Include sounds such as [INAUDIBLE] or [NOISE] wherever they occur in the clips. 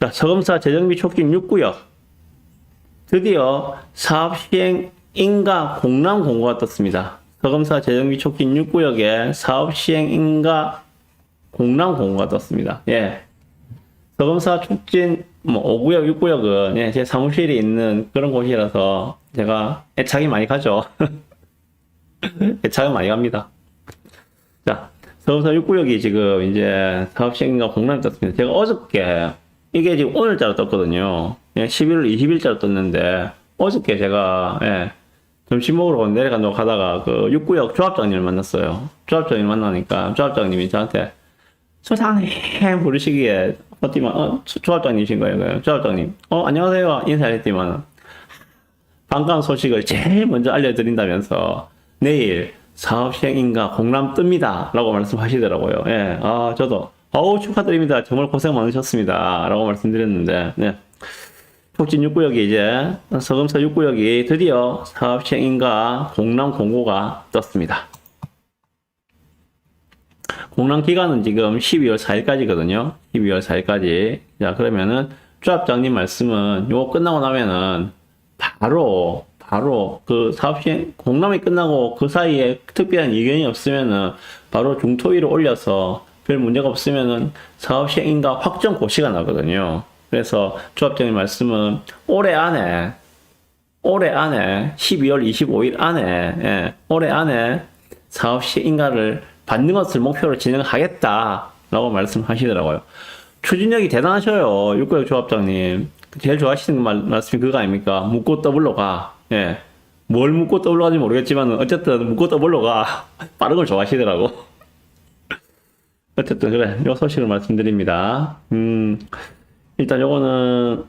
자, 서검사 재정비 촉진 6구역. 드디어 사업 시행 인가 공람 공고가 떴습니다. 서검사 재정비 촉진 6구역에 사업 시행 인가 공람 공고가 떴습니다. 예. 서검사 촉진 뭐 5구역, 6구역은 예, 제 사무실이 있는 그런 곳이라서 제가 애착이 많이 가죠. [LAUGHS] 애착이 많이 갑니다. 자, 서울서 6구역이 지금 이제 사업 시행인가 공람이 떴습니다. 제가 어저께, 이게 지금 오늘자로 떴거든요. 예, 11월 20일자로 떴는데, 어저께 제가, 예, 점심 먹으러 내려간다고 하다가 그 6구역 조합장님을 만났어요. 조합장님을 만나니까 조합장님이 저한테 소장님 부르시기에 어디만, 어, 조- 조합장님이신 거예요. 조합장님. 어, 안녕하세요. 인사를 했지만, 반가운 소식을 제일 먼저 알려드린다면서 내일 사업 시행인가 공람 뜹니다. 라고 말씀하시더라고요. 예, 아, 저도, 어우, 축하드립니다. 정말 고생 많으셨습니다. 라고 말씀드렸는데, 네. 촉진 6구역이 이제, 서금서 6구역이 드디어 사업 시행인가 공람 공고가 떴습니다. 공람 기간은 지금 12월 4일까지거든요. 12월 4일까지. 자, 그러면은, 조합장님 말씀은 요거 끝나고 나면은, 바로 바로 그 사업 시행 공람이 끝나고 그 사이에 특별한 이견이 없으면은 바로 중토위로 올려서 별 문제가 없으면은 사업 시행인가 확정 고시가 나거든요. 그래서 조합장님 말씀은 올해 안에 올해 안에 12월 25일 안에 예, 올해 안에 사업 시행인가를 받는 것을 목표로 진행하겠다라고 말씀하시더라고요. 추진력이 대단하셔요. 육구역 조합장님. 제일 좋아하시는 말, 말씀이 그거 아닙니까? 묻고 더블로 가. 예. 뭘 묻고 더블로 가는지 모르겠지만, 어쨌든 묻고 더블로 가. [LAUGHS] 빠른 걸 좋아하시더라고. 어쨌든, 그래. 요 소식을 말씀드립니다. 음, 일단 요거는,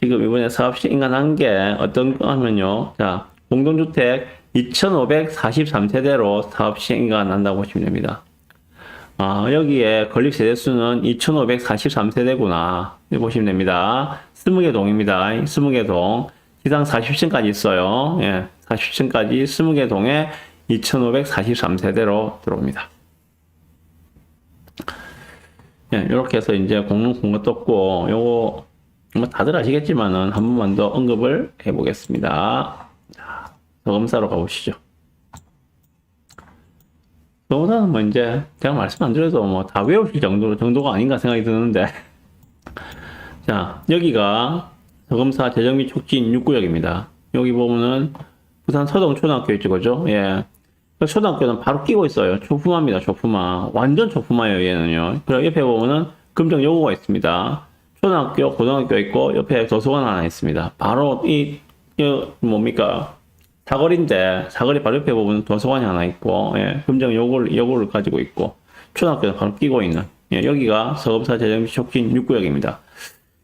지금 이번에 사업시 인간한 게 어떤 거 하면요. 자, 공동주택 2,543세대로 사업시 인간한다고 보시면 됩니다. 아, 여기에 건립 세대 수는 2,543세대구나. 보시면 됩니다. 20개 동입니다. 20개 동. 지상 40층까지 있어요. 예, 40층까지 20개 동에 2,543세대로 들어옵니다. 예, 이렇게 해서 이제 공고 떴고, 요거, 뭐 다들 아시겠지만은 한 번만 더 언급을 해 보겠습니다. 자, 검사로 가보시죠. 저보다는 뭐 이제 제가 말씀 안 드려도 뭐 다 외우실 정도 정도가 아닌가 생각이 드는데 [LAUGHS] 자 여기가 저검사 재정비 촉진 6구역입니다. 여기 보면은 부산 서동 초등학교 있죠, 그죠? 예. 그 초등학교는 바로 끼고 있어요. 초품화입니다, 초품화. 완전 초품화예요, 얘는요. 그리고 옆에 보면은 금정 요구가 있습니다. 초등학교, 고등학교 있고 옆에 도서관 하나 있습니다. 바로 이, 이 뭡니까? 사거리인데 사거리 바로 옆에 보면 도서관이 하나 있고 예, 금정 요구를 요구를 가지고 있고 초등학교는 바로 끼고 있는 예, 여기가 서검사 재정비 촉진 6구역입니다.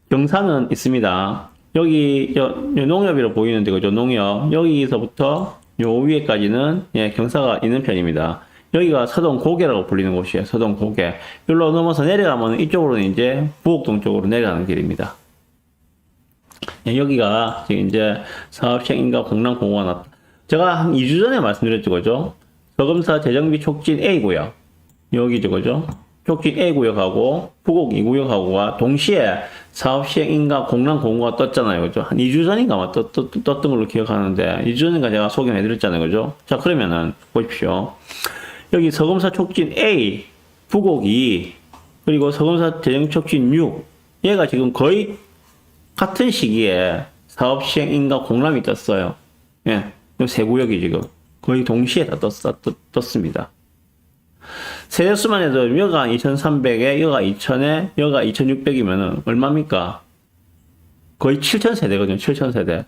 경사는 있습니다. 여기 요, 요 농협이로 보이는데 그죠 농협 여기서부터 요 위에까지는 예, 경사가 있는 편입니다. 여기가 서동 고개라고 불리는 곳이에요. 서동 고개. 여기로 넘어서 내려가면 이쪽으로는 이제 부곡동 쪽으로 내려가는 길입니다. 예, 여기가 이제 사업 시행인가 공람 공고가 났다. 제가 한 2주 전에 말씀드렸죠, 그죠? 저금사 재정비 촉진 A구역. 여기죠, 그죠? 촉진 A구역하고 부곡 2구역하고가 동시에 사업 시행인가 공람 공고가 떴잖아요, 그죠? 한 2주 전인가 아마 떴, 떴, 떴던 걸로 기억하는데, 2주 전인가 제가 소개해 드렸잖아요, 그죠? 자, 그러면은, 보십시오. 여기 서검사 촉진 A, 부곡 2, 그리고 서검사 재정 촉진 6. 얘가 지금 거의 같은 시기에 사업 시행 인가 공람이 떴어요. 예. 이세 구역이 지금 거의 동시에 다 떴, 떴, 떴습니다. 세대수만 해도 여가 2,300에 여가 2,000에 여가 2,600이면은 얼마입니까? 거의 7,000세대거든요. 7,000세대.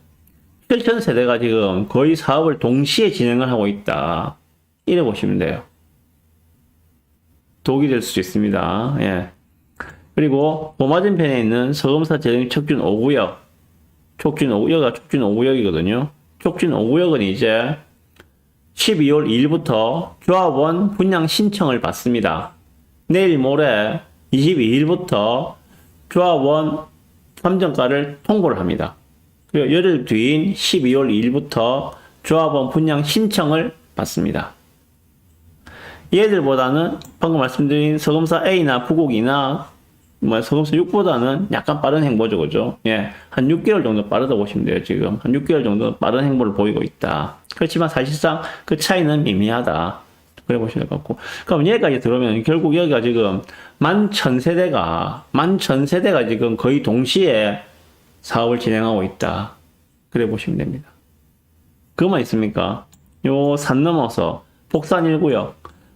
7,000세대가 지금 거의 사업을 동시에 진행을 하고 있다. 이래 보시면 돼요. 독이 될 수도 있습니다. 예. 그리고 보맞은편에 있는 서검사 재정 촉진 5구역, 촉진 5, 여기가 촉진 5구역이거든요. 촉진 5구역은 이제 12월 2일부터 조합원 분양 신청을 받습니다. 내일 모레 22일부터 조합원 감정가를 통보를 합니다. 그리고 열흘 뒤인 12월 2일부터 조합원 분양 신청을 받습니다. 얘들보다는 방금 말씀드린 서검사 A나 부곡이나 뭐 서금사 6보다는 약간 빠른 행보죠, 그죠? 예, 한 6개월 정도 빠르다 보시면 돼요, 지금. 한 6개월 정도 빠른 행보를 보이고 있다. 그렇지만 사실상 그 차이는 미미하다. 그래 보시면 될 것 같고. 그럼 여기까지 들어오면 결국 여기가 지금 만 천 세대가, 만 천 세대가 지금 거의 동시에 사업을 진행하고 있다. 그래 보시면 됩니다. 그것만 있습니까? 요 산 넘어서 복산 1구역.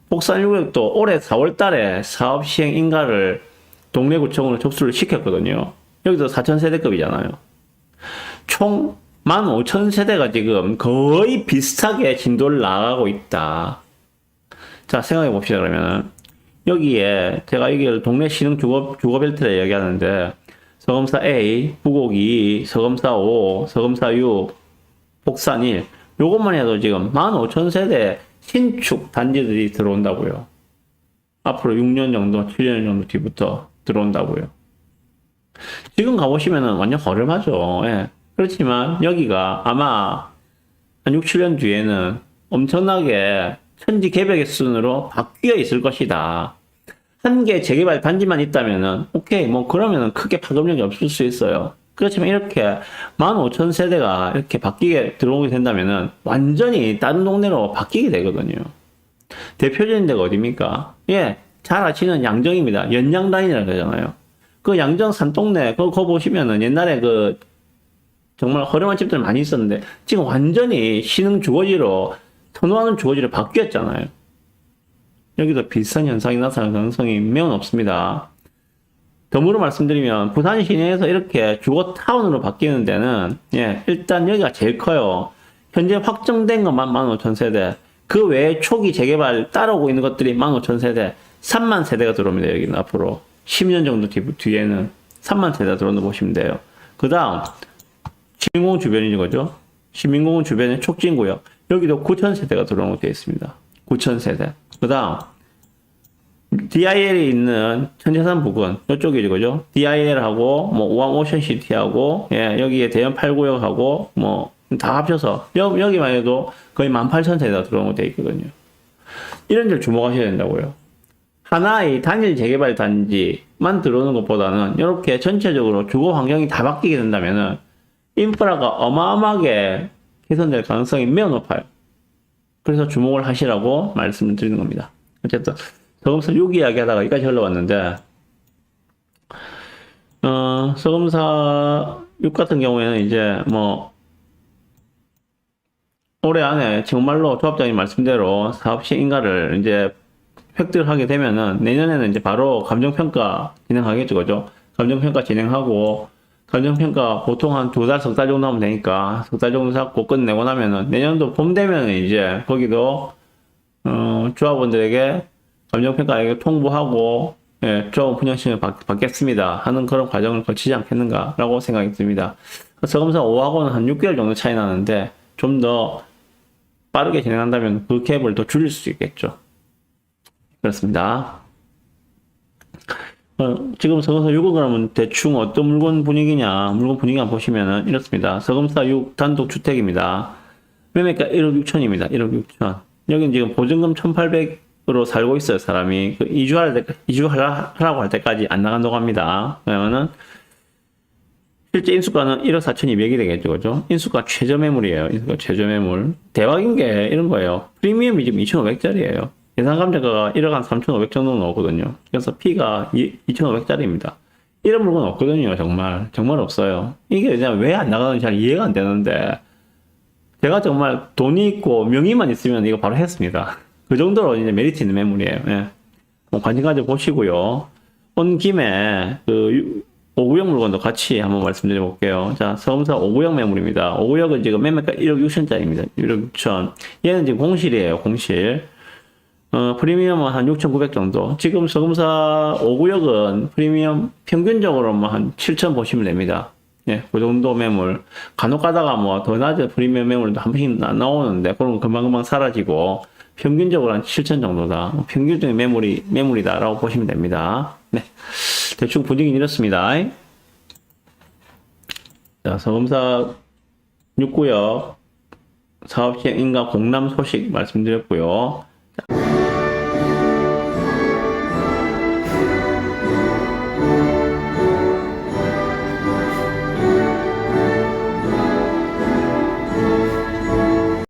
복산 1구역도 올해 4월 달에 사업 시행 인가를 동네 구청으로 접수를 시켰거든요. 여기도 4,000세대급이잖아요. 총 15,000세대가 지금 거의 비슷하게 진도를 나가고 있다. 자, 생각해 봅시다, 그러면. 여기에, 제가 이게 동네 신흥 주거, 주거벨트를 얘기하는데, 서검사 A, 부곡 2, 서검사 5, 서검사 6, 복산 1. 요것만 해도 지금 15,000세대 신축 단지들이 들어온다고요. 앞으로 6년 정도, 7년 정도 뒤부터 들어온다고요. 지금 가보시면은 완전 허름하죠. 예. 그렇지만 여기가 아마 한 6, 7년 뒤에는 엄청나게 천지 개벽의 수준으로 바뀌어 있을 것이다. 한 개 재개발 단지만 있다면은 오케이 뭐 그러면은 크게 파급력이 없을 수 있어요. 그렇지만 이렇게 15,000 세대가 이렇게 바뀌게 들어오게 된다면은 완전히 다른 동네로 바뀌게 되거든요. 대표적인 데가 어디입니까? 예, 잘 아시는 양정입니다. 연양단이라고 그러잖아요. 그 양정 산동네 그거, 그거 보시면은 옛날에 그 정말 허름한 집들 많이 있었는데 지금 완전히 신흥 주거지로 선호하는 주거지로 바뀌었잖아요. 여기도 비슷한 현상이 나타날 가능성이 매우 높습니다. 덤으로 말씀드리면 부산 시내에서 이렇게 주거 타운으로 바뀌는 데는 예, 일단 여기가 제일 커요. 현재 확정된 것만 15,000세대. 그 외에 초기 재개발 따라오고 있는 것들이 15,000세대. 3만 세대가 들어옵니다. 여기는 앞으로. 10년 정도 뒤, 뒤에는 3만 세대가 들어온다 보시면 돼요. 그 다음 시민공원 주변인 거죠. 시민공원 주변에 촉진구역. 여기도 9,000세대가 들어오게 되어 있습니다. 9,000세대. 그 다음 DIL이 있는 천재산 부근 이쪽이 이거죠. DIL하고 뭐 우암 오션시티하고 예, 여기에 대연 8구역하고 뭐 다 합쳐서 여, 여기만 해도 거의 18,000 세대가 들어오게 되어 있거든요. 이런 데 주목하셔야 된다고요. 하나의 단일 재개발 단지만 들어오는 것보다는 이렇게 전체적으로 주거 환경이 다 바뀌게 된다면은 인프라가 어마어마하게 개선될 가능성이 매우 높아요. 그래서 주목을 하시라고 말씀을 드리는 겁니다. 어쨌든 서검사 6 이야기 하다가 여기까지 흘러왔는데 어, 서검사 6 같은 경우에는 이제 뭐 올해 안에 정말로 조합장님 말씀대로 사업 시행인가를 이제 획득하게 되면은 내년에는 이제 바로 감정평가 진행하겠죠, 그죠? 감정평가 진행하고 감정평가 보통 한 두 달, 석 달 정도 하면 되니까 석 달 정도 잡고 끝내고 나면은 내년도 봄 되면은 이제 거기도 어, 조합원들에게 감정평가에게 통보하고 예, 조합 분양신을 받, 받겠습니다 하는 그런 과정을 거치지 않겠는가라고 생각이 듭니다. 서검사 5하고는 한 6개월 정도 차이 나는데 좀 더 빠르게 진행한다면 그 갭을 더 줄일 수 있겠죠. 그렇습니다. 어, 지금 서검사 6은 그러면 대충 어떤 물건 분위기냐, 물건 분위기만 보시면은 이렇습니다. 서검사 6 단독 주택입니다. 매매가 1억 6천입니다. 1억 6천. 여기는 지금 보증금 1,800으로 살고 있어요, 사람이. 그 이주할 때, 이주하라고 할 때까지 안 나간다고 합니다. 그러면은 실제 인수가는 1억 4,200이 되겠죠, 그죠? 인수가 최저 매물이에요. 인수가 최저 매물. 대박인 게 이런 거예요. 프리미엄이 지금 2,500짜리예요. 예상 감정가가 1억 한 3,500 정도 나오거든요. 그래서 P가 2,500짜리입니다. 이런 물건 없거든요, 정말. 정말 없어요. 이게 왜안 나가는지 잘 이해가 안 되는데, 제가 정말 돈이 있고 명의만 있으면 이거 바로 했습니다. 그 정도로 이제 메리트 있는 매물이에요. 예. 뭐 관심 가져 보시고요. 온 김에 그 5구역 물건도 같이 한번 말씀드려 볼게요. 자, 서검사 5구역 매물입니다. 5구역은 지금 매매가 1억 6천짜리입니다. 1억 6천. 얘는 지금 공실이에요, 공실. 어, 프리미엄은 한 6,900 정도. 지금 서금사 5구역은 프리미엄 평균적으로 뭐한7,000 보시면 됩니다. 예, 그 정도 매물. 간혹 가다가 뭐 더 낮은 프리미엄 매물도 한 번씩 나- 나오는데, 거 금방금방 사라지고, 평균적으로 한7,000 정도다. 뭐 평균적인 매물이, 매물이다라고 보시면 됩니다. 네. 대충 분위기는 이렇습니다. 자, 서금사 6구역 사업시행 인가 공람 소식 말씀드렸고요.